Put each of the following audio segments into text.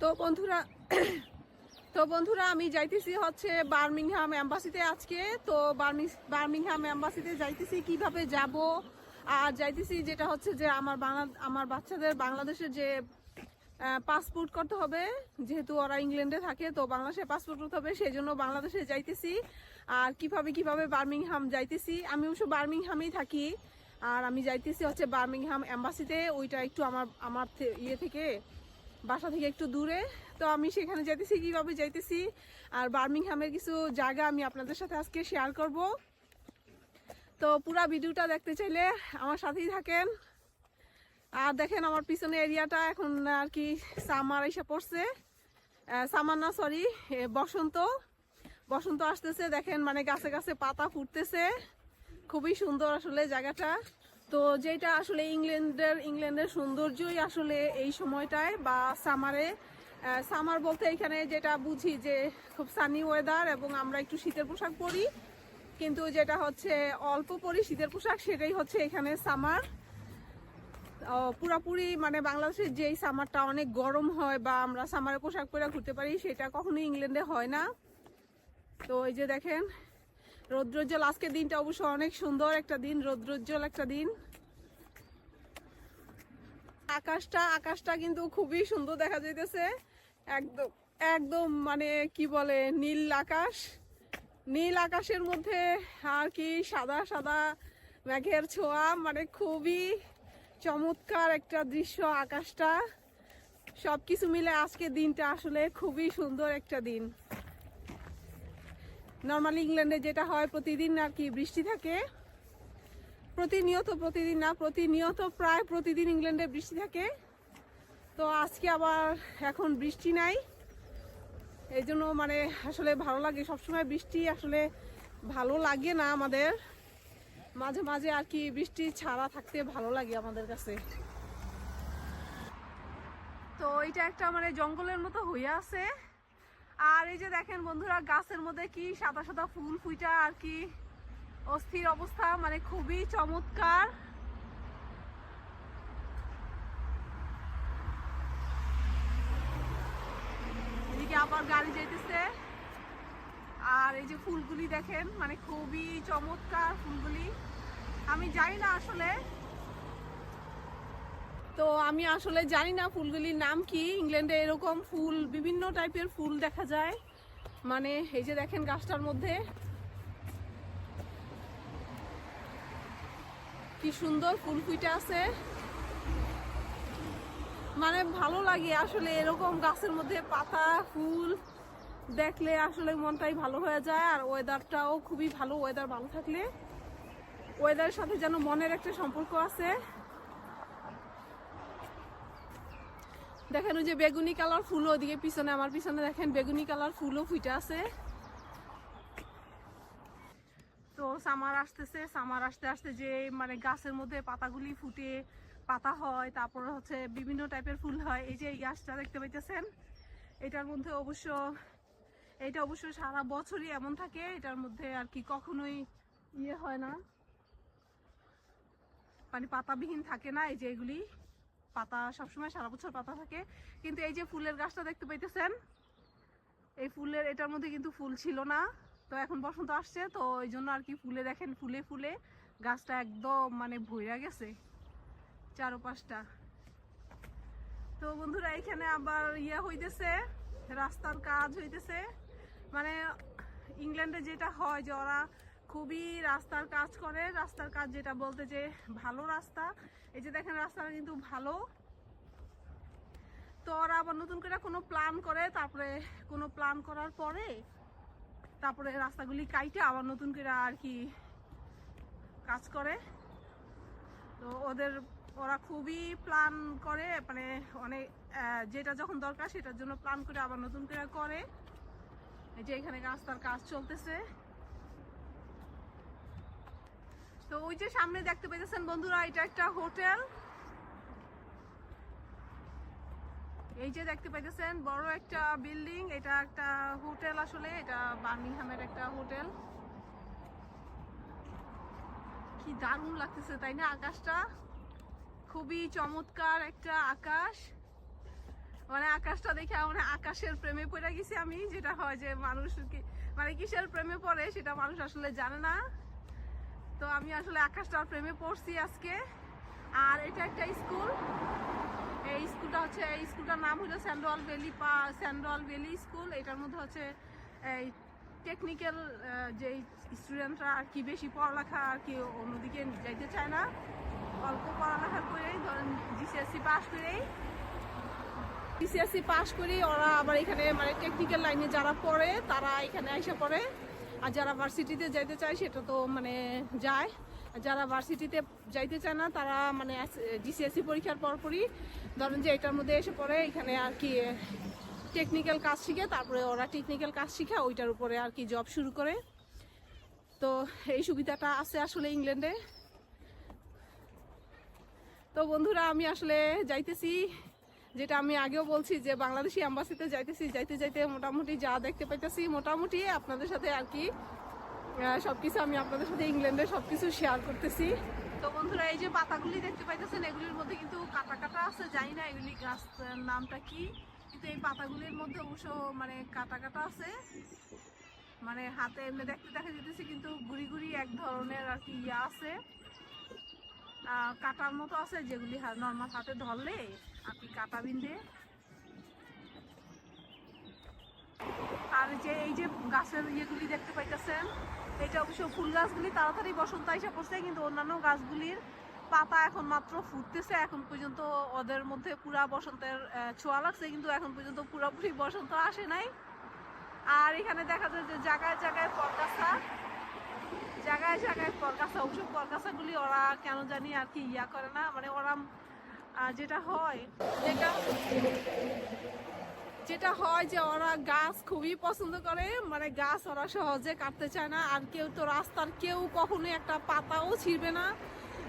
তো বন্ধুরা তো বন্ধুরা, আমি যাইতেছি হচ্ছে বার্মিংহাম অ্যাম্বাসিতে আজকে। তো বার্মি- বার্মিংহাম অ্যাম্বাসিতে যাইতেছি, কীভাবে যাব? আর যাইতেছি যেটা হচ্ছে যে আমার বাংলা, আমার বাচ্চাদের বাংলাদেশের যে পাসপোর্ট করতে হবে, যেহেতু ওরা ইংল্যান্ডে থাকে, তো বাংলাদেশে পাসপোর্ট করতে হবে সেই জন্য বাংলাদেশে যাইতেছি। আর কীভাবে কীভাবে বার্মিংহাম যাইতেছি? আমি অবশ্য বার্মিংহামেই থাকি। আর আমি যাইতেছি হচ্ছে বার্মিংহাম অ্যাম্বাসিতে ওইটা একটু আমার আমার ইয়ে থেকে। বাসা থেকে একটু দূরে। তো আমি সেখানে যাইতেছি, কীভাবে যাইতেছি, আর বার্মিংহামের কিছু জায়গা আমি আপনাদের সাথে আজকে শেয়ার করব। তো পুরা ভিডিওটা দেখতে চাইলে আমার সাথেই থাকেন। আর দেখেন আমার পিছনে এরিয়াটা এখন আর কি সামার এসে পড়ছে। সামার না সরি বসন্ত। বসন্ত আসতেছে, দেখেন মানে গাছে গাছে পাতা ফুটতেছে। খুবই সুন্দর আসলে জায়গাটা। তো যেটা আসলে ইংল্যান্ডের ইংল্যান্ডের সৌন্দর্যই আসলে এই সময়টায় বা সামারে সামার বলতে এখানে যেটা বুঝি যে খুব সানি ওয়েদার এবং আমরা একটু শীতের পোশাক পরি, কিন্তু যেটা হচ্ছে অল্প পরি শীতের পোশাক সেটাই হচ্ছে এখানে সামার পুরাপুরি মানে বাংলাদেশের যেই সামারটা অনেক গরম হয় বা আমরা সামারে পোশাক পরে ঘুরতে পারি, সেটা কখনোই ইংল্যান্ডে হয় না। তো এই যে দেখেন রৌদ্রোজ্জ্বল আজকের দিনটা অবশ্য অনেক সুন্দর একটা দিন, রৌদ্রোজ্জ্বল একটা দিন। আকাশটা আকাশটা কিন্তু খুবই সুন্দর দেখা যাইতেছে। একদম একদম মানে কি বলে, নীল আকাশ। নীল আকাশের মধ্যে আর কি সাদা সাদা মেঘের ছোঁয়া মানে খুবই চমৎকার একটা দৃশ্য আকাশটা। সবকিছু মিলে আজকের দিনটা আসলে খুবই সুন্দর একটা দিন। নর্মালি ইংল্যান্ডে যেটা হয়, প্রতিদিন আর কি বৃষ্টি থাকে। প্রতিনিয়ত প্রতিদিন না, প্রতিনিয়ত প্রায় প্রতিদিন ইংল্যান্ডে বৃষ্টি থাকে। তো আজকে আবার এখন বৃষ্টি নাই। এই জন্য মানে আসলে ভালো লাগে, সবসময় বৃষ্টি আসলে ভালো লাগে না আমাদের। মাঝে মাঝে আর কি বৃষ্টি ছাড়া থাকতে ভালো লাগে আমাদের কাছে। তো এটা একটা মানে জঙ্গলের মতো হইয়া আছে। আর এই যে দেখেন বন্ধুরা, গাছের মধ্যে কি সাদা সাদা ফুল ফুইটা আর কি অস্থির অবস্থা মানে খুবই চমৎকার। এদিকে আবার গাড়ি যাইতেছে। আর এই যে ফুলগুলি দেখেন মানে খুবই চমৎকার ফুলগুলি। আমি যাই না আসলে। তো আমি আসলে জানি না ফুলগুলির নাম কি। ইংল্যান্ডে এরকম ফুল, বিভিন্ন টাইপের ফুল দেখা যায়। মানে এই যে দেখেন গাছটার মধ্যে। কি সুন্দর ফুল ফুইটা আছে। মানে ভালো লাগে আসলে এরকম গাছের মধ্যে পাতা, ফুল দেখলে আসলে মনটাই ভালো হয়ে যায়। আর ওয়েদারটাও খুবই ভালো ওয়েদার ভালো থাকলে। ওয়েদারের সাথে যেন মনের একটা সম্পর্ক আছে। দেখেন ওই যে বেগুনি কালার ফুল ওদিকে পিছনে, আমার পিছনে দেখেন বেগুনি কালার ফুলও ফুটে আছে। তো সামার আসতেছে, সামার আসতে আসতে যে মানে গাছের মধ্যে পাতাগুলি ফুটে পাতা হয়, তারপর হচ্ছে বিভিন্ন টাইপের ফুল হয়। এই যে এই গাছটা দেখতে পাইতেছেন, এটার মধ্যে অবশ্য এটা অবশ্য সারা বছরই এমন থাকে, এটার মধ্যে আর কি কখনোই ইয়ে হয় না। মানে পাতাবিহীন থাকে না এই যে এগুলি। পাতা, সবসময় সারা বছর পাতা থাকে। কিন্তু এই যে ফুলের গাছটা দেখতে পাইতেছেন, এই ফুলের, এটার মধ্যে কিন্তু ফুল ছিল না। তো এখন বসন্ত আসছে, তো ওই জন্য আর কি ফুলে দেখেন, ফুলে ফুলে গাছটা একদম মানে ভইরা গেছে, চারোপাশটা। তো বন্ধুরা, এখানে আবার ইয়ে হইতেছে, রাস্তার কাজ হইতেছে। মানে ইংল্যান্ডে যেটা হয় যে ওরা খুবই রাস্তার কাজ করে, রাস্তার কাজ যেটা বলতে যে ভালো রাস্তা। এই যে দেখেন রাস্তাটা কিন্তু ভালো। তো ওরা আবার নতুন করে কোনো প্ল্যান করে, তারপরে কোনো প্ল্যান করার পরে তারপরে রাস্তাগুলি কাইটে আবার নতুন করে আর কি কাজ করে। তো ওদের, ওরা খুবই প্ল্যান করে মানে অনেক যেটা যখন দরকার সেটার জন্য প্ল্যান করে আবার নতুন করে করে। এই যে এখানে রাস্তার কাজ চলতেছে। তো ওই যে সামনে দেখতে পেতেছেন বন্ধুরা, এটা একটা হোটেল। এই যে দেখতে পাইতেছেন, বড় একটা বিল্ডিং, এটা একটা হোটেল আসলে, এটা বার্মিংহামের একটা হোটেল। কি দারুণ লাগতেছে, তাই না আকাশটা? খুবই চমৎকার একটা আকাশ। মানে আকাশটা দেখে মানে আকাশের প্রেমে পড়ে গেছি আমি, যেটা হয় যে মানুষ মানে কিসের প্রেমে পড়ে সেটা মানুষ আসলে জানে না। তো আমি আসলে আকাশটার প্রেমে পড়ছি আজকে। আর এটা একটা স্কুল। এই স্কুলটা হচ্ছে, এই স্কুলটার নাম হলো স্যান্ডোয়াল ভ্যালি পা, স্যান্ডোয়াল ভ্যালি স্কুল। এটার মধ্যে হচ্ছে এই টেকনিক্যাল যে স্টুডেন্টরা আর কি বেশি পড়ালেখা আর কি অন্যদিকে যাইতে চায় না, অল্প পড়ালেখা করেই ধরেন জিসিএসসি পাস করেই। বিসিএসসি পাস করি ওরা আবার এখানে মানে টেকনিক্যাল লাইনে যারা পড়ে, তারা এখানে এসে পড়ে। আর যারা ভার্সিটিতে যাইতে চায়, সেটা তো মানে যায়। আর যারা ভার্সিটিতে যাইতে চায় না, তারা মানে জিসিএসসি পরীক্ষার পরপরই ধরেন যে এটার মধ্যে এসে পড়ে, এখানে আর কি টেকনিক্যাল কাজ শিখে, তারপরে ওরা টেকনিক্যাল কাজ শিখে, ওইটার উপরে আর কি জব শুরু করে। তো এই সুবিধাটা আছে আসলে ইংল্যান্ডে। তো বন্ধুরা, আমি আসলে যাইতেছি যেটা আমি আগেও বলছি যে বাংলাদেশি অ্যাম্বাসিতে যাইতেছি, যাইতে যাইতে মোটামুটি যা দেখতে পাইতেছি, মোটামুটি আপনাদের সাথে আর কি সব কিছু আমি আপনাদের সাথে ইংল্যান্ডের সব কিছু শেয়ার করতেছি। তো বন্ধুরা, এই যে পাতাগুলি দেখতে পাইতেছেন, এগুলির মধ্যে কিন্তু কাটা কাটা আছে, জানি না এগুলি গাছ নামটা কি, কিন্তু এই পাতাগুলির মধ্যে অবশ্য মানে কাটা কাটা আছে। মানে হাতে এমনি দেখতে দেখা যেতেছে কিন্তু গুড়ি গুড়ি এক ধরনের আর কি ইয়া আছে। কাটার মতো আছে যেগুলি নর্মাল হাতে ধরলে আপনি কাটা বিন্দে আর যে এই যে গাছের ইয়েগুলি দেখতে পাইতেছেন, এটা অবশ্য ফুল গাছগুলি তাড়াতাড়ি বসন্ত এসে পড়ছে, কিন্তু অন্যান্য গাছগুলির পাতা এখন মাত্র ফুটতেছে, এখন পর্যন্ত ওদের মধ্যে পুরা বসন্তের ছোঁয়া লাগছে, কিন্তু এখন পর্যন্ত পুরোপুরি বসন্ত আসে নাই। আর এখানে দেখা যায় যে জায়গায় জায়গায় পরগাছা জায়গায় জায়গায় পরগাছা অবশ্য পরগাছাগুলি ওরা কেন জানি আর কি ইয়া করে না মানে ওরা যেটা হয়, যেটা যেটা হয় যে ওরা গাছ খুবই পছন্দ করে মানে গাছ ওরা সহজে কাটতে চায় না, আর কেউ তো রাস্তার কেউ কখনো একটা পাতাও ছিঁড়বে না।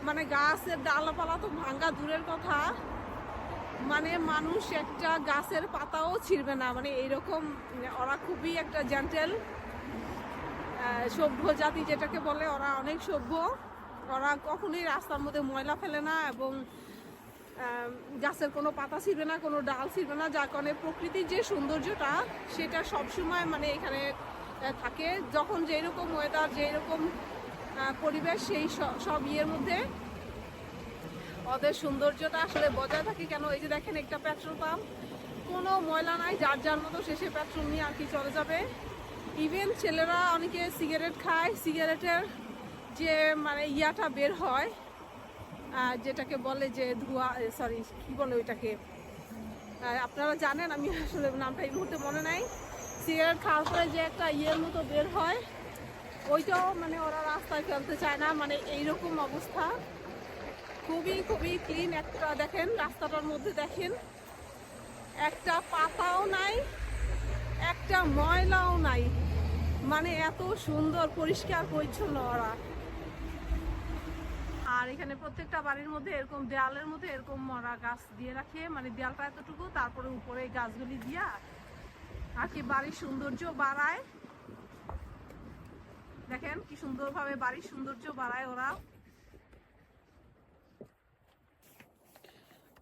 মানে গাছের ডালপালা তো ভাঙ্গা দূরের কথা মানে মানুষ একটা গাছের পাতাও ছিঁড়বে না মানে এইরকম, ওরা খুবই একটা জেন্টেল সভ্য জাতি যেটাকে বলে, ওরা অনেক সভ্য। ওরা কখনোই রাস্তার মধ্যে ময়লা ফেলে না এবং গাছের কোনো পাতা ছিঁড়বে না, কোনো ডাল ছিঁড়বে না, যার কারণে প্রকৃতির যে সৌন্দর্যটা, সেটা সবসময় মানে এখানে থাকে। যখন যেই যেরকম ওয়েদার যেরকম পরিবেশ, সেই সব ইয়ের মধ্যে ওদের সৌন্দর্যটা আসলে বজায় থাকে। কেন? এই যে দেখেন একটা পেট্রোল পাম্প কোনো ময়লা নাই, যার যার মতো শেষে পেট্রোল নিয়ে আর কি চলে যাবে। ইভেন ছেলেরা অনেকে সিগারেট খায় সিগারেটের যে মানে ইয়াটা বের হয় যেটাকে বলে যে ধোঁয়া সরি কি বলে ওইটাকে? আপনারা জানেন, আমি আসলে নামটা এই মুহূর্তে মনে নাই। সিগারেট খাওয়ার পরে যে একটা ইয়ের মতো বের হয়, ওইটাও মানে ওরা রাস্তায় ফেলতে চায় না মানে এইরকম অবস্থা। খুবই খুবই ক্লিন একটা, দেখেন, রাস্তাটার মধ্যে দেখেন, একটা পাতাও নাই। একটা ময়লাও নাই। মানে এত সুন্দর, পরিষ্কার, পরিচ্ছন্ন ওরা। আর এখানে প্রত্যেকটা বাড়ির মধ্যে এরকম দেয়ালের মধ্যে এরকম মরা গাছ দিয়ে রাখে। মানে দেয়ালটা এতটুকু, তারপরে উপরে গাছগুলি দিয়া আর কি বাড়ির সৌন্দর্য বাড়ায়। দেখেন কি সুন্দরভাবে বাড়ির সৌন্দর্য বাড়ায় ওরা।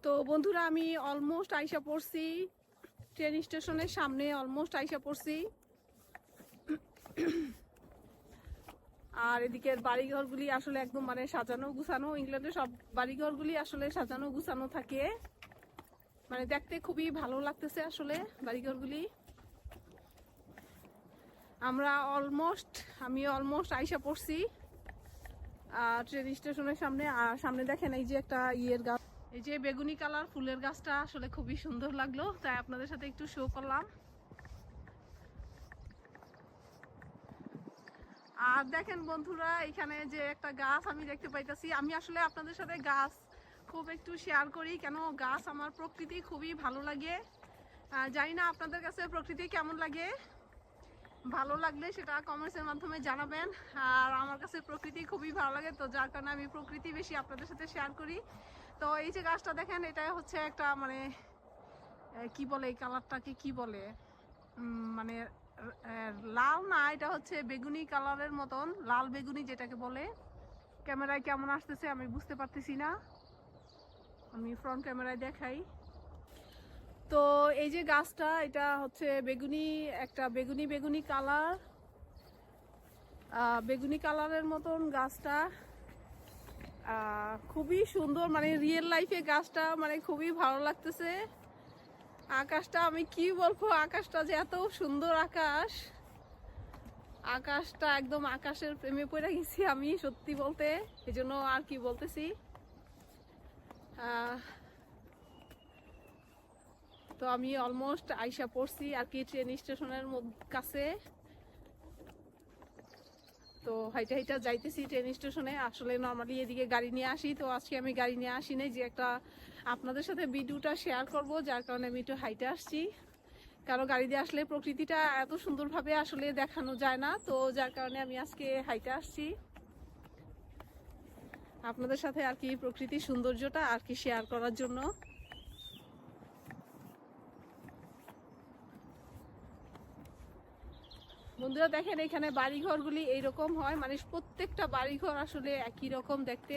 তো বন্ধুরা, আমি অলমোস্ট আইসা পড়ছি। ট্রেন স্টেশনের সামনে অলমোস্ট আইসা পড়ছি। আর এদিকের বাড়িঘরগুলি আসলে একদম মানে সাজানো গুছানো, ইংল্যান্ডের সব বাড়িঘরগুলি আসলে সাজানো গুছানো থাকে। মানে দেখতে খুবই ভালো লাগতেছে আসলে বাড়িঘরগুলি। আমরা অলমোস্ট আমি অলমোস্ট আইসা পড়ছি ট্রেন স্টেশনের সামনে। আর সামনে দেখেন এই যে একটা ইয়ের গাছ এই যে বেগুনি কালার, ফুলের গাছটা আসলে খুবই সুন্দর লাগল, তাই আপনাদের সাথে একটু শো করলাম। আর দেখেন বন্ধুরা, এখানে যে একটা গাছ আমি দেখতে পাইতেছি, আমি আসলে আপনাদের সাথে গাছ খুব একটু শেয়ার করি, কেন গাছ আমার প্রকৃতি খুবই ভালো লাগে। জানি না আপনাদের কাছে প্রকৃতি কেমন লাগে। ভালো লাগলে সেটা কমেন্টসের মাধ্যমে জানাবেন, আর আমার কাছে প্রকৃতি খুবই ভালো লাগে, তো যার কারণে আমি প্রকৃতি বেশি আপনাদের সাথে শেয়ার করি। তো এই যে গাছটা দেখেন এটা হচ্ছে একটা মানে কি বলে এই কালারটাকে, কি বলে? মানে লাল না, এটা হচ্ছে বেগুনি কালারের মতন, লাল বেগুনি যেটাকে বলে। ক্যামেরায় কেমন আসতেছে আমি বুঝতে পারতেছি না। আমি ফ্রন্ট ক্যামেরায় দেখাই। তো এই যে গাছটা, এটা হচ্ছে বেগুনি, একটা বেগুনি বেগুনি কালার। বেগুনি কালারের মতন গাছটা। খুবই সুন্দর মানে রিয়েল লাইফে গাছটা মানে খুবই ভালো লাগতেছে। আকাশটা, আমি কি বলব, আকাশটা যে এত সুন্দর আকাশ। আকাশটা একদম আকাশের প্রেমে পড়ে গেছি আমি, সত্যি বলতে। এই জন্য আর কি বলতেছি। তো আমি অলমোস্ট আইসা পড়ছি আর কি ট্রেন স্টেশনের কাছে। তো হাইটা হাইটা যাইতেছি ট্রেন স্টেশনে আসলে নর্মালি এদিকে গাড়ি নিয়ে আসি, তো আজকে আমি গাড়ি নিয়ে আসি নাই, যে একটা আপনাদের সাথে ভিডিওটা শেয়ার করব, যার কারণে আমি একটু হাইটে আসছি। কারণ গাড়ি দিয়ে আসলে প্রকৃতিটা এত সুন্দরভাবে আসলে দেখানো যায় না, তো যার কারণে আমি আজকে হাইটে আসছি। আপনাদের সাথে আর কি প্রকৃতির সৌন্দর্যটা আর কি শেয়ার করার জন্য। বন্ধুরা দেখেন, এখানে বাড়িঘরগুলি এইরকম হয়। মানে প্রত্যেকটা বাড়িঘর আসলে একই রকম দেখতে।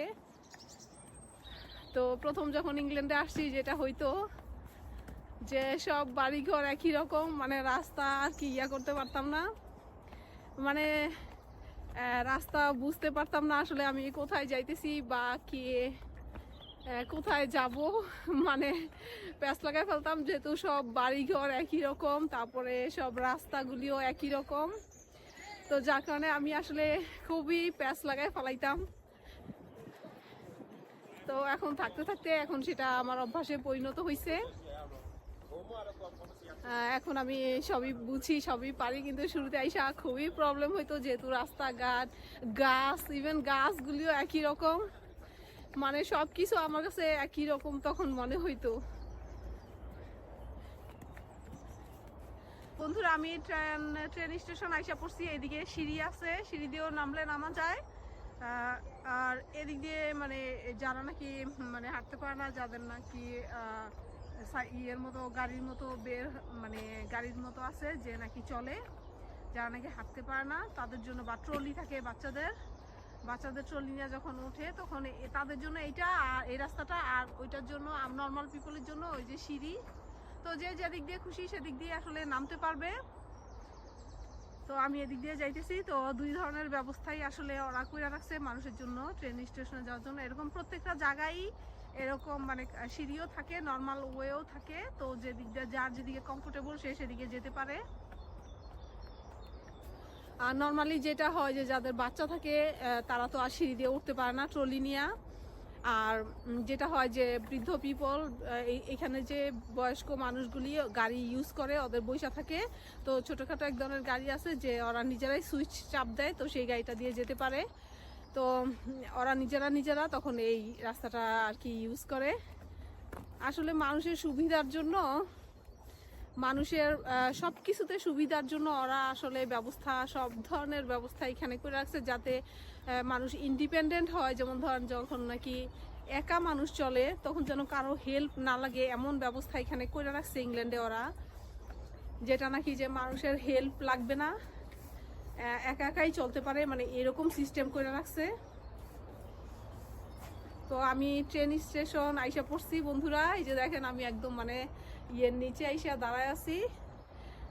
তো প্রথম যখন ইংল্যান্ডে আসছি, যেটা হইতো যে সব বাড়িঘর একই রকম মানে রাস্তা আর কি ইয়া করতে পারতাম না। মানে রাস্তা বুঝতে পারতাম না আসলে আমি কোথায় যাইতেছি বা কি কোথায় যাব? মানে প্যাঁচ লাগায় ফেলতাম, যেহেতু সব বাড়িঘর একই রকম, তারপরে সব রাস্তাগুলিও একই রকম। তো যার কারণে আমি আসলে খুবই প্যাঁচ লাগায় ফেলাইতাম। তো এখন থাকতে থাকতে এখন সেটা আমার অভ্যাসে পরিণত হয়েছে এখন আমি সবই বুঝি, সবই পারি, কিন্তু শুরুতে আইসা খুবই প্রবলেম হইতো, যেহেতু রাস্তাঘাট, গাছ ইভেন গাছগুলিও একই রকম। মানে সব কিছু আমার কাছে একই রকম তখন মনে হইতো। বন্ধুরা, আমি ট্রেন ট্রেন স্টেশন আইসা পড়ছি এদিকে সিঁড়ি আছে, সিঁড়ি দিয়েও নামলে নামা যায়। আর এদিক দিয়ে মানে যারা নাকি মানে হাঁটতে পারে না, যাদের নাকি ইয়ের মতো, গাড়ির মতো বের মানে গাড়ির মতো আছে, যে নাকি চলে, যারা নাকি হাঁটতে পারে না, তাদের জন্য বা ট্রলি থাকে বাচ্চাদের। বাচ্চাদের ট্রলি নিয়ে যখন ওঠে, তখন তাদের জন্য এইটা আর এই রাস্তাটা আর ওইটার জন্য নর্মাল পিপলের জন্য ওই যে সিঁড়ি। তো যে যেদিক দিয়ে খুশি সেদিক দিয়ে আসলে নামতে পারবে। তো আমি এদিক দিয়ে যাইতেছি। তো দুই ধরনের ব্যবস্থাই আসলে ওরা করে রাখছে মানুষের জন্য ট্রেন স্টেশনে যাওয়ার জন্য। এরকম প্রত্যেকটা জায়গায় এরকম মানে সিঁড়িও থাকে নর্মাল ওয়েও থাকে। তো যেদিক দিয়ে যার যেদিকে কমফোর্টেবল সে সেদিকে যেতে পারে। আর নর্মালি যেটা হয় যে যাদের বাচ্চা থাকে তারা তো আর সিঁড়ি দিয়ে উঠতে পারে না ট্রলি নিয়ে। আর যেটা হয় যে বৃদ্ধ পিপল এখানে যে বয়স্ক মানুষগুলি গাড়ি ইউজ করে, ওদের বৈশা থাকে। তো ছোটোখাটো এক ধরনের গাড়ি আছে যে ওরা নিজেরাই সুইচ চাপ দেয়, তো সেই গাড়িটা দিয়ে যেতে পারে। তো ওরা নিজেরা নিজেরা তখন এই রাস্তাটা আর কি ইউজ করে। আসলে মানুষের সুবিধার জন্য মানুষের সব কিছুতে সুবিধার জন্য ওরা আসলে ব্যবস্থা, সব ধরনের ব্যবস্থা এখানে করে রাখছে যাতে মানুষ ইন্ডিপেন্ডেন্ট হয়। যেমন ধরেন যখন নাকি একা মানুষ চলে, তখন যেন কারও হেল্প না লাগে এমন ব্যবস্থা এখানে করে রাখছে ইংল্যান্ডে ওরা। যেটা নাকি যে মানুষের হেল্প লাগবে না। একা একাই চলতে পারে মানে এরকম সিস্টেম করে রাখছে। তো আমি ট্রেন স্টেশন আইসা পড়ছি, বন্ধুরা। এই যে দেখেন আমি একদম মানে ইয়ের নিচে আইসা দাঁড়ায় আছি।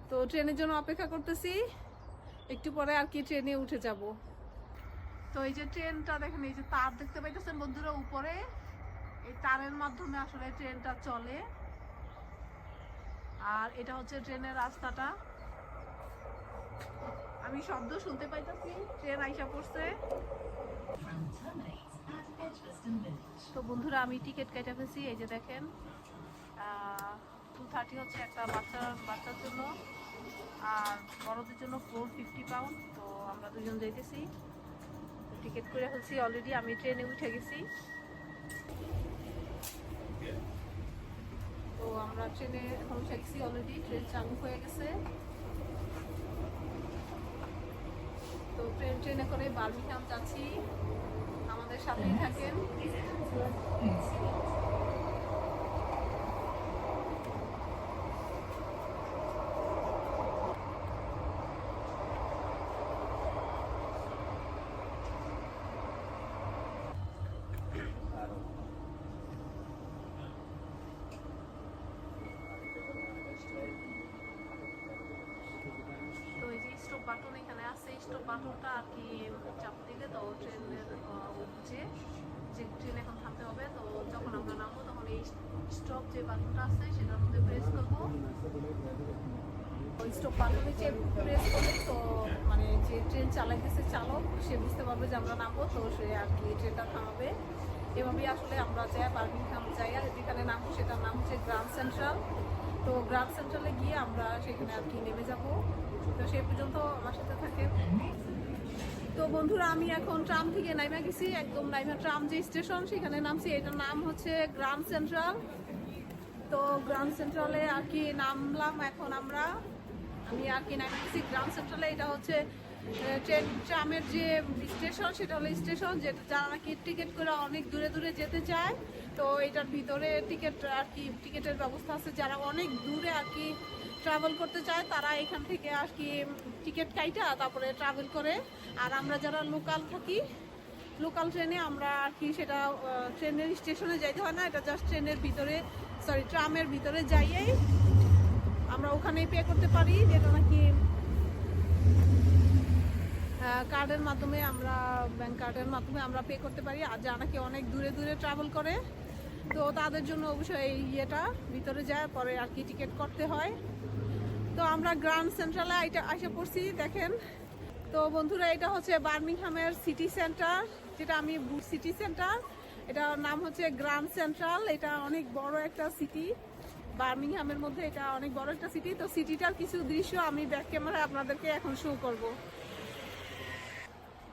তো ট্রেনের জন্য অপেক্ষা করতেছি। একটু পরে আর কি ট্রেনে উঠে যাব। তো এই যে ট্রেনটা দেখেন, এই যে তার দেখতে পাইতেছেন বন্ধুরা উপরে। এই তারের মাধ্যমে আসলে ট্রেনটা চলে। আর এটা হচ্ছে ট্রেনের রাস্তাটা। আমি শব্দ শুনতে পাইতেছি, ট্রেন আইসা পড়ছে. তো বন্ধুরা, আমি টিকিট কেটে ফেলছি, এই যে দেখেন। থার্টি হচ্ছে একটা বাচ্চা বাচ্চার জন্য। আর বড়দের জন্য ফোর ফিফটি পাউন্ড তো আমরা দুজন যাইতেছি। টিকিট করে ফেলছি অলরেডি আমি ট্রেনে উঠে গেছি। তো আমরা ট্রেনে এখন উঠে গেছি অলরেডি ট্রেন চালু হয়ে গেছে। তো ট্রেন ট্রেনে করে বার্মিংহাম যাচ্ছি। আমাদের সাথেই থাকেন। বাটন এখানে আছে স্টপ বাটনটা আর কি চাপ দিলে তো ট্রেনের যে যে ট্রেন এখন থামতে হবে, তো যখন আমরা নামবো তখন এই স্টপ যে বাটনটা আছে সেটার মধ্যে প্রেস করব। স্টপ বাটনে যে প্রেস করলে তো মানে যে ট্রেন চালাইতেছে চালক, সে বুঝতে পারবে যে আমরা নামবো, তো সে আর কি ট্রেনটা থামাবে। এভাবেই আসলে আমরা যাই, বার্মিংহাম যাই, আর যেখানে নামবো সেটার নাম হচ্ছে গ্রাম সেন্ট্রাল। তো গ্রাম সেন্ট্রালে গিয়ে আমরা সেখানে আর কি নেমে যাব। তো সে পর্যন্ত আমার সাথে থাকে। তো বন্ধুরা, আমি এখন ট্রাম থেকে নাইমা গেছি, একদম নাইমা ট্রাম যে স্টেশন, সেখানে নামছি। এটার নাম হচ্ছে গ্রাম সেন্ট্রাল। তো গ্রাম সেন্ট্রালে আর কি নামলাম এখন আমরা। আমি আর কি নামে গেছি গ্রাম সেন্ট্রালে। এটা হচ্ছে ট্রেন, ট্রামের যে স্টেশন, সেটা হলো স্টেশন যেটা যারা নাকি টিকিট করে অনেক দূরে দূরে যেতে চায়। তো এটার ভিতরে টিকিট আর কি, টিকিটের ব্যবস্থা আছে। যারা অনেক দূরে আর কি ট্রাভেল করতে চায়, তারা এখান থেকে আর কি টিকিট কাইটা তারপরে ট্রাভেল করে। আর আমরা যারা লোকাল থাকি লোকাল ট্রেনে আমরা আর কি সেটা ট্রেনের স্টেশনে যাইতে হয় না, এটা জাস্ট ট্রেনের ভিতরে সরি ট্রামের ভিতরে যাইয়েই আমরা ওখানেই পে করতে পারি। যেটা নাকি কার্ডের মাধ্যমে আমরা ব্যাংক কার্ডের মাধ্যমে আমরা পে করতে পারি। আর যারা নাকি অনেক দূরে দূরে ট্রাভেল করে তো তাদের জন্য অবশ্যই এই ইয়েটা ভিতরে যায়, পরে আর কি টিকিট করতে হয়। তো আমরা গ্রান্ড সেন্ট্রালে এটা এসে পড়ছি, দেখেন। তো বন্ধুরা, এটা হচ্ছে বার্মিংহামের সিটি সেন্টার যেটা আমি সিটি সেন্টার এটার নাম হচ্ছে গ্রান্ড সেন্ট্রাল এটা অনেক বড় একটা সিটি বার্মিংহামের মধ্যে এটা অনেক বড় একটা সিটি তো সিটিটার কিছু দৃশ্য আমি ব্যাক ক্যামেরায় আপনাদেরকে এখন শো করব।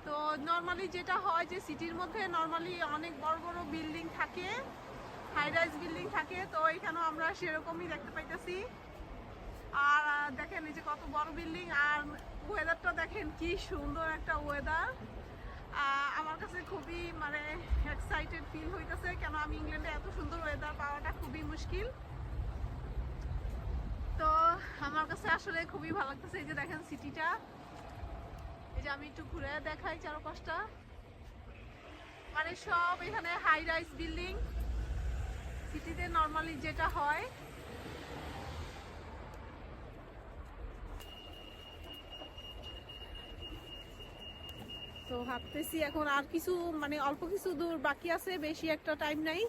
তো নর্মালি যেটা হয় যে সিটির মধ্যে নর্মালি অনেক বড় বড় বিল্ডিং থাকে। হাই রাইজ বিল্ডিং থাকে, তো এখানেও আমরা সেরকমই দেখতে পাইতেছি। আর দেখেন এই যে কত বড় বিল্ডিং আর ওয়েদারটা দেখেন কি সুন্দর একটা ওয়েদার আমার কাছে খুবই মানে এক্সাইটেড ফিল হইতেছে, কেন আমি ইংল্যান্ডে এত সুন্দর ওয়েদার পাওয়াটা খুবই মুশকিল। তো আমার কাছে আসলে খুবই ভালো লাগতেছে এই যে দেখেন সিটিটা এই যে আমি একটু ঘুরে দেখাই চারপাশটা। মানে সব এখানে হাই রাইজ বিল্ডিং সিটিতে নর্মালি যেটা হয়, তো ভাবতেছি এখন আর কিছু মানে অল্প কিছু দূর বাকি আছে, বেশি একটা টাইম নাই।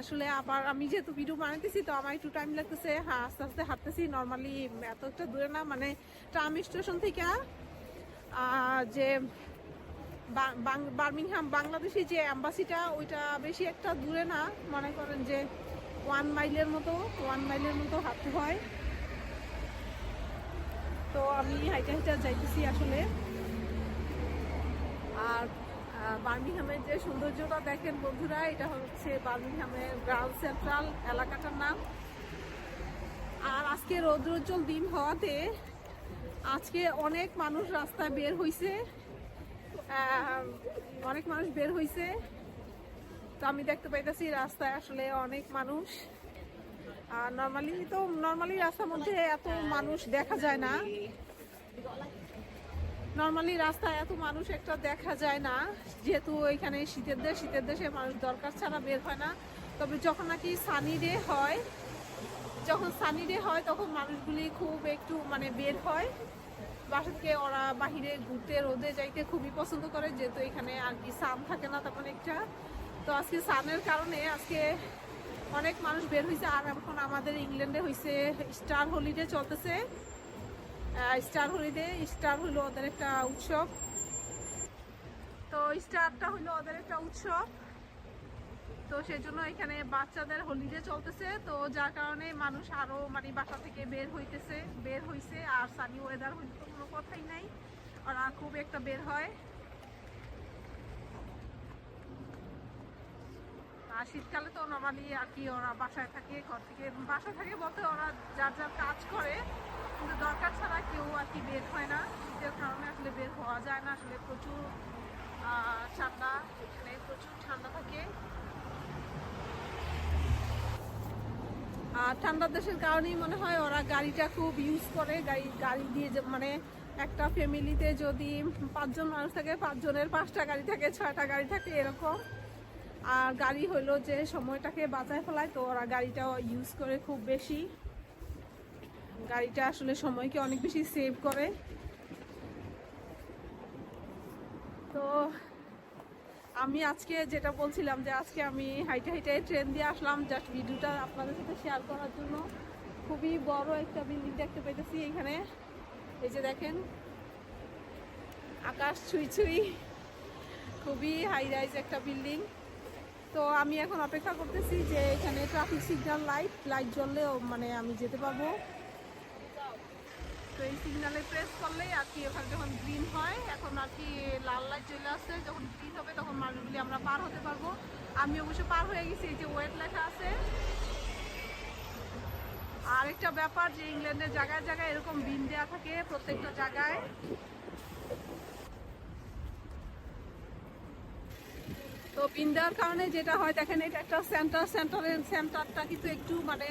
আসলে আবার আমি যেহেতু ভিডিও বানাইতেছি, তো আমার একটু টাইম লাগতেছে। হ্যাঁ আস্তে আস্তে হাঁটতেছি নর্মালি এত একটা দূরে না মানে ট্রাম স্টেশন থেকে যে বার্মিংহাম বাংলাদেশি যে অ্যাম্বাসিটা ওইটা বেশি একটা দূরে না। মনে করেন যে ওয়ান মাইলের মতো ওয়ান মাইলের মতো হাঁটতে হয়। তো আমি হাইটা হাইটা যাইতেছি আসলে। আর বার্মিংহামের যে সৌন্দর্যটা দেখেন বন্ধুরা এটা হচ্ছে বার্মিংহামের গ্রাউন্ড সেন্ট্রাল এলাকাটার নাম। আর আজকে রৌদ্রোজ্জ্বল দিন হওয়াতে আজকে অনেক মানুষ রাস্তায় বের আহ, অনেক মানুষ বের হইছে। তো আমি দেখতে পাইতেছি, রাস্তায় আসলে অনেক মানুষ। আর নর্মালি তো নর্মালি রাস্তার মধ্যে এত মানুষ দেখা যায় না। নর্মালি রাস্তায় এত মানুষ একটা দেখা যায় না। যেহেতু এখানে শীতের দেশ, শীতের দেশে মানুষ দরকার ছাড়া বের হয় না। তবে যখন নাকি সানি ডে হয়, যখন সানি ডে হয়, তখন মানুষগুলি খুব একটু মানে বের হয়। বাসা থেকে ওরা বাহিরে ঘুরতে, রোদে যাইতে খুবই পছন্দ করে, যেহেতু এখানে আর কি সান থাকে না তেমন একটা। তো আজকে সানের কারণে আজকে অনেক মানুষ বের হয়েছে আর এখন আমাদের ইংল্যান্ডে হয়েছে স্টার হলিডে চলতেছে। স্টার হলিডে, স্টার হলো ওদের একটা উৎসব। তো স্টারটা হলো ওদের একটা উৎসব। তো সেই জন্য এখানে বাচ্চাদের হলিডে চলতেছে। তো যার কারণে মানুষ আরও মানে বাসা থেকে বের হইতেছে, বের হইছে, আর সানি ওয়েদার হইলে তো কোনো কথাই নাই। ওরা খুব একটা বের হয়। আর শীতকালে তো নর্মালি আর কি ওরা বাসায় থাকে, ঘর থেকে। বাসায় থাকে বলতে ওরা যার যার কাজ করে, কিন্তু দরকার ছাড়া কেউ আর কি বের হয় না। শীতের কারণে আসলে বের হওয়া যায় না। আসলে প্রচুর ঠান্ডা, এখানে প্রচুর ঠান্ডা থাকে। আর ঠান্ডা দেশের কারণেই মনে হয় ওরা গাড়িটা খুব ইউজ করে, গাড়ি গাড়ি দিয়ে যে মানে একটা ফ্যামিলিতে যদি পাঁচজন মানুষ থাকে, পাঁচজনের পাঁচটা গাড়ি থাকে, ছয়টা গাড়ি থাকে, এরকম। আর গাড়ি হলো যে সময়টাকে বাঁচায় ফেলায়, তো ওরা গাড়িটা ইউজ করে খুব বেশি। গাড়িটা আসলে সময়কে অনেক বেশি সেভ করে। তো আমি আজকে যেটা বলছিলাম যে আজকে আমি হাইটে হাইটে ট্রেন দিয়ে আসলাম জাস্ট ভিডিওটা আপনাদের সাথে শেয়ার করার জন্য। খুবই বড় একটা বিল্ডিং দেখতে পাইতেছি এখানে। এই যে দেখেন, আকাশ ছুঁই ছুঁই। খুবই হাই রাইজ একটা বিল্ডিং তো আমি এখন অপেক্ষা করতেছি যে এখানে ট্রাফিক সিগন্যাল লাইট লাইট জ্বললেও মানে আমি যেতে পারব। তো এই সিগনালে প্রেস করলেই আর কি ওখানে যখন গ্রিন হয়, এখন আর কি লাল লাইট চলে আসছে, যখন গ্রিন হবে তখন মানুষগুলি আমরা পার হতে পারব। আমি অবশ্য পার হয়ে গেছি, এই যে ওয়েট লেখা আছে। আরেকটা ব্যাপার যে ইংল্যান্ডের জায়গায় জায়গায় এরকম বিন দেওয়া থাকে প্রত্যেকটা জায়গায়। তো বিন দেওয়ার কারণে যেটা হয়, দেখেন এটা একটা সেন্টার সেন্টারের সেন্টারটা কিন্তু একটু মানে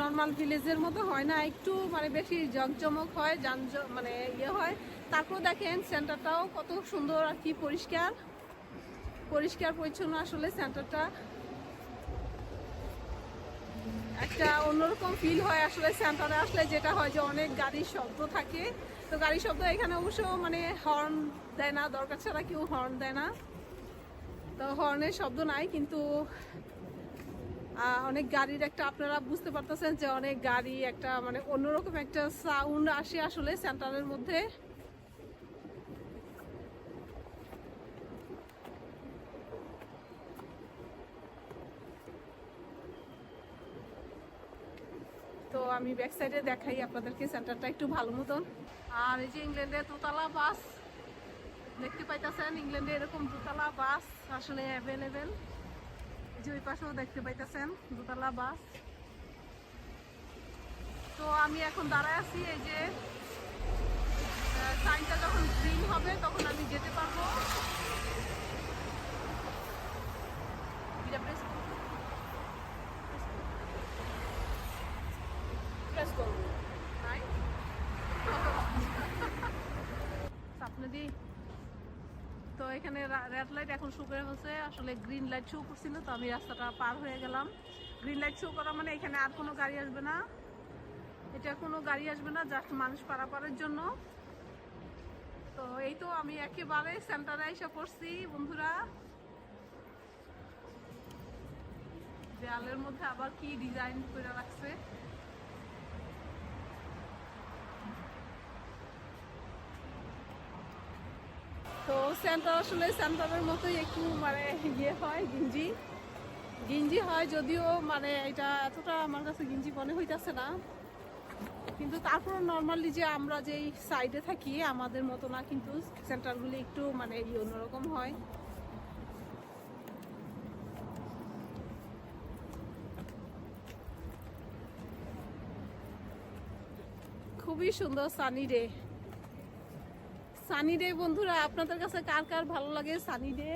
নর্মাল ভিলেজের মতো হয় না, একটু মানে বেশি জকজমক হয়, যান মানে ইয়ে হয়। তারপর দেখেন সেন্টারটাও কত সুন্দর আর কি পরিষ্কার। পরিষ্কার, পরিচ্ছন্ন আসলে সেন্টারটা একটা অন্যরকম ফিল হয় আসলে সেন্টারে আসলে, যেটা হয় যে অনেক গাড়ির শব্দ থাকে। তো গাড়ির শব্দ এখানে অবশ্য মানে হর্ন দেয় না, দরকার ছাড়া কেউ হর্ন দেয় না। তো হর্নের শব্দ নাই, কিন্তু অনেক গাড়ির একটা, আপনারা বুঝতে পারতেছেন যে অনেক গাড়ি একটা মানে অন্যরকম একটা সাউন্ড আসে আসলে সেন্টারের মধ্যে। তো আমি ব্যাক সাইডে দেখাই আপনাদেরকে সেন্টারটা একটু ভালো মতন। আর এই যে ইংল্যান্ডের দোতলা বাস দেখতে পাইতেছেন ইংল্যান্ডে এরকম দোতলা বাস আসলে অ্যাভেলেবেল যে ওই পাশেও দেখতে পাইতেছেন, দুতলা বাস। তো আমি এখন দাঁড়ায় আছি এই যে সাইনটা যখন গ্রিন হবে, তখন আমি যেতে পারব এটা press করুন। Press করুন। নাই? স্বপ্নে দিই তো এখানে রেড লাইট এখন শো করে হচ্ছে আসলে গ্রিন লাইট শো করছিল তো আমি রাস্তাটা পার হয়ে গেলাম। গ্রিন লাইট শো করা মানে এখানে আর কোনো গাড়ি আসবে না। এটা কোনো গাড়ি আসবে না জাস্ট মানুষ পারাপারের জন্য। তো এই তো আমি একেবারে সেন্টারে এসে পড়ছি, বন্ধুরা। দেয়ালের মধ্যে আবার কি ডিজাইন করে রাখছে? তো সেন্টার আসলে সেন্টারের মতোই একটু মানে ইয়ে হয়, গিঞ্জি। গিঞ্জি হয় যদিও মানে এটা এতটা আমার কাছে গিঞ্জি মনে হইতেছে না। কিন্তু তারপর নর্মালি যে আমরা যেই সাইডে থাকি, আমাদের মতো না, কিন্তু সেন্টারগুলি একটু মানে অন্যরকম হয়। খুবই সুন্দর সানি ডে সানি ডে, বন্ধুরা, আপনাদের কাছে কার কার ভালো লাগে সানি ডে?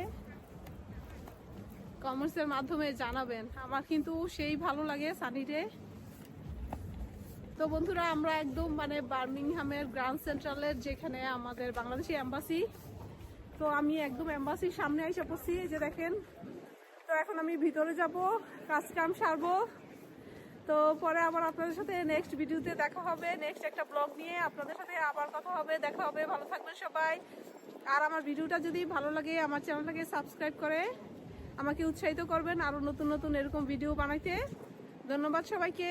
কমার্সের মাধ্যমে জানাবেন। আমার কিন্তু সেই ভালো লাগে সানি ডে। তো বন্ধুরা, আমরা একদম মানে বার্মিংহামের গ্রান্ড সেন্ট্রালের যেখানে আমাদের বাংলাদেশি এম্বাসি তো আমি একদম এম্বাসির সামনে এসে পড়ছি যে দেখেন। তো এখন আমি ভিতরে যাব, কাজ কাম সারবো। তো পরে আবার আপনাদের সাথে নেক্সট ভিডিওতে দেখা হবে। নেক্সট একটা ব্লগ নিয়ে আপনাদের সাথে আবার কথা হবে। দেখা হবে। ভালো থাকবেন সবাই। আর আমার ভিডিওটা যদি ভালো লাগে, আমার চ্যানেলটাকে সাবস্ক্রাইব করে আমাকে উৎসাহিত করবেন আরও নতুন নতুন এরকম ভিডিও বানাইতে। ধন্যবাদ সবাইকে।